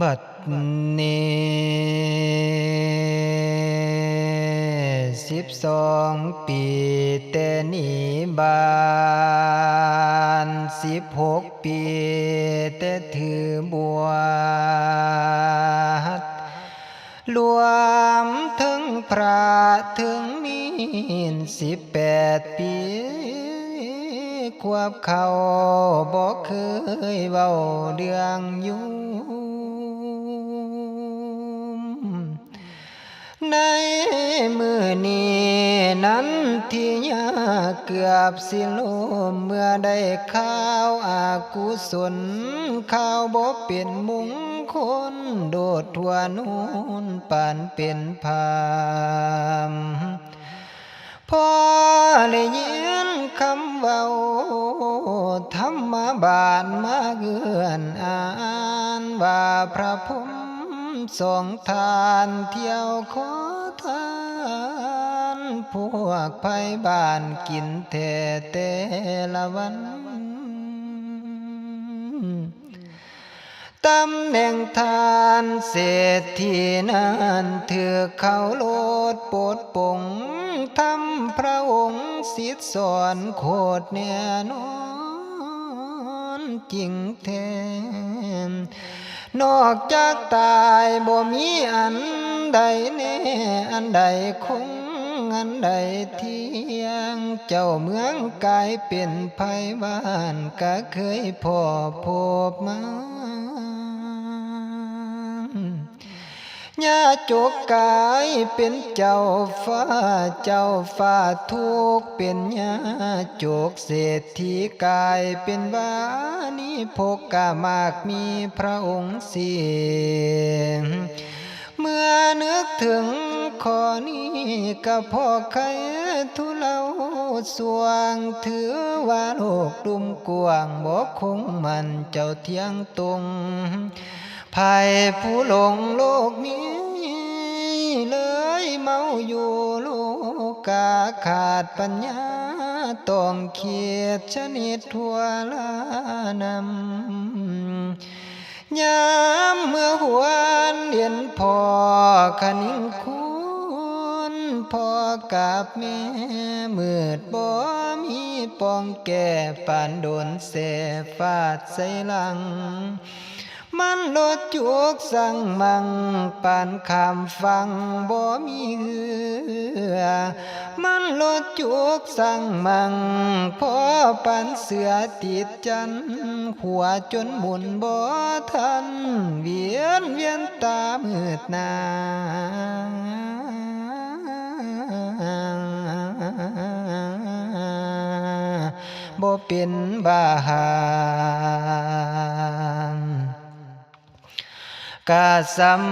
บัดนี้สิบสองปีแต่นีบานสิบหกปีแต่ถือบวชรวมถึงพระถึงมีนสิบแปดปีควบเขาบอกเคยเว้าเรื่องอยุ่ ในมือนี้นั้นที่ยาเกือบสิลมเมื่อได้ข้าวอากุศลข้าวบ่เป็นมุงคลโดดทั่วนูนปานเป็นพามพอเลยยินคำเว้าธรรมบานมาเกือนอ่านว่าพระพุทธ สองทานเที่ยวขอทานพวกไพ่บ้านกินเทแต่ละวันตำแหน่งทานเศรษฐีนั้นเถือเขาโลดโปดปงทำพระองค์สิทธิสอนโคตรแน่นอนจริงแท้น นอกจากตายบ่มีอันใดแน่อันใดคงอันใดเที่ยง เจ้าเมืองกายเป็นภัยบ้านก็เคยพอพบมา ญาจกกายเป็นเจ้าฟ้าเจ้าฟ้าทุกเป็นญาจกเศรษฐีกายเป็นวานิพกกามากมีพระองค์เสียงเมื่อนึกถึงขอนี้ก็พ่อใครทุเลาสวงถือว่าโลกดุมกวางบอกคงมันเจ้าเที่ยงตรง ภัยผู้หลงโลกนี้เลยเมาอยู่โลกกาขาดปัญญาต้องเขียดชนิดทั่วลานำยามเมื่อหวนเดียนพอคนิ่งคุณพ่อกับแม่มืดบ่มีปองแก่ปานโดนเสฟาดใส่หลัง มันลดจุกสั่งมังปานคำฟังบ่มีเหือมันลดจุกสั่งมังพอปันเสือติดจันหัวจนหมุนบ่ทัน เวียนเวียนตามืดนาบ่เป็นบาหา กาสัม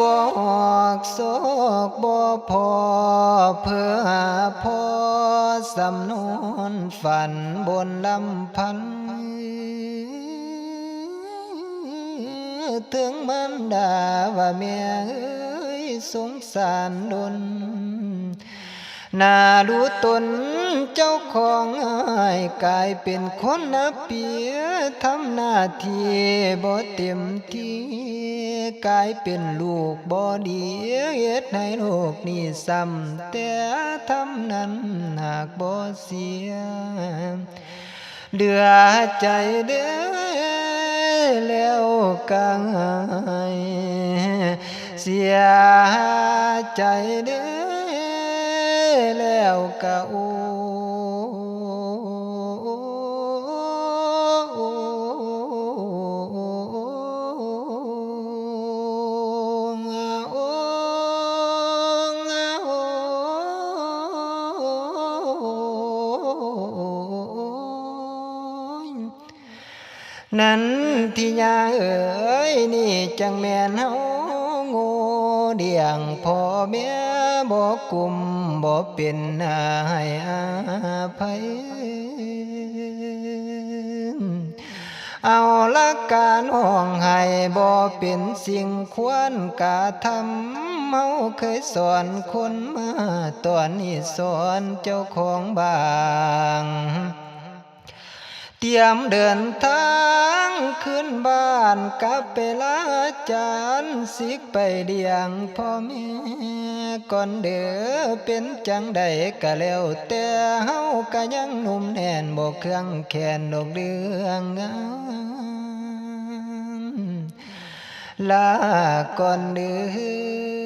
บอกโศกบ่พอเพื่อหาพอสำนวนฝันบนลำพันถึงมันด่าว่าแม่เอ้ยสงสารดนน่ารู้ตนเจ้าของอ้ายกลายเป็นคนนับเปียทำหน้าที่บ่เต็มที่ กลายเป็นลูกบ่ดีเฮ็ดให้โลกนี้ซ้ำแต่ทำนั้นหากบ่เสียเดือใจเด้อแล้วกังเสียใจเด้อแล้วกะอโอ้ นั้นที่ยาเอ๋ยนี่จังแม่นเฮาโง่เดียงพ่อแม่บ่กลุ่มบ่เป็นให้อาภัยเอาละการห้องให้บ่เป็นสิ่งควรกระทำเฮาเคยสอนคนมาตอนนี้สอนเจ้าของบาง เตรียมเดินทาง ขึ้นบ้านกลับไปลาจานสิกไปเดียงพ่อแม่ก่อนเดือเป็นจังใดก็แล้วแต่เฮาก็ยังหนุ่มแน่นบ่เครื่องแขนดอกเดืองงามลาก่อนเดือ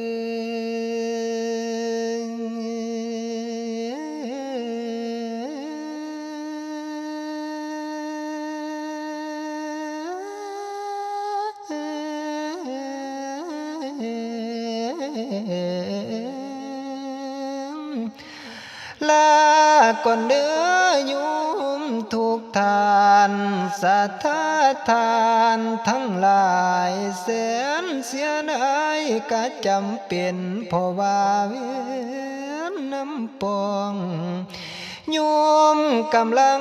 ลาก่อนเด้อยุมทุกทานสัทธาทานทั้งหลายแสนเสียดายก็จำเป็นเพราะว่าเวียนน้ำปอง โยมกำลัง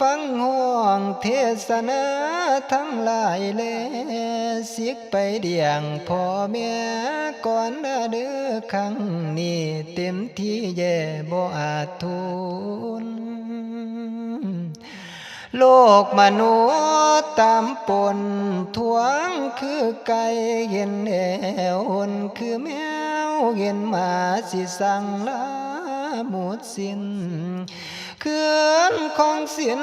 ฟังห้องเทศนาทั้งหลายแลสิกไปเดียงพ่อแม่ก่อนเด้อครั้งนี้เต็มที่แย่บ่อาจทุนโลกมนุษย์ตามปนทวงคือไก่เห็นแอวหนคือแมวเห็นหมาสิสั่งลา หมดสิ้นเคลื่อนของสิ้น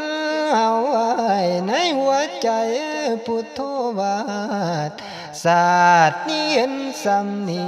เอาไว้ในหัวใจพุทโธวาสศาสตร์นี้เย็นสำนี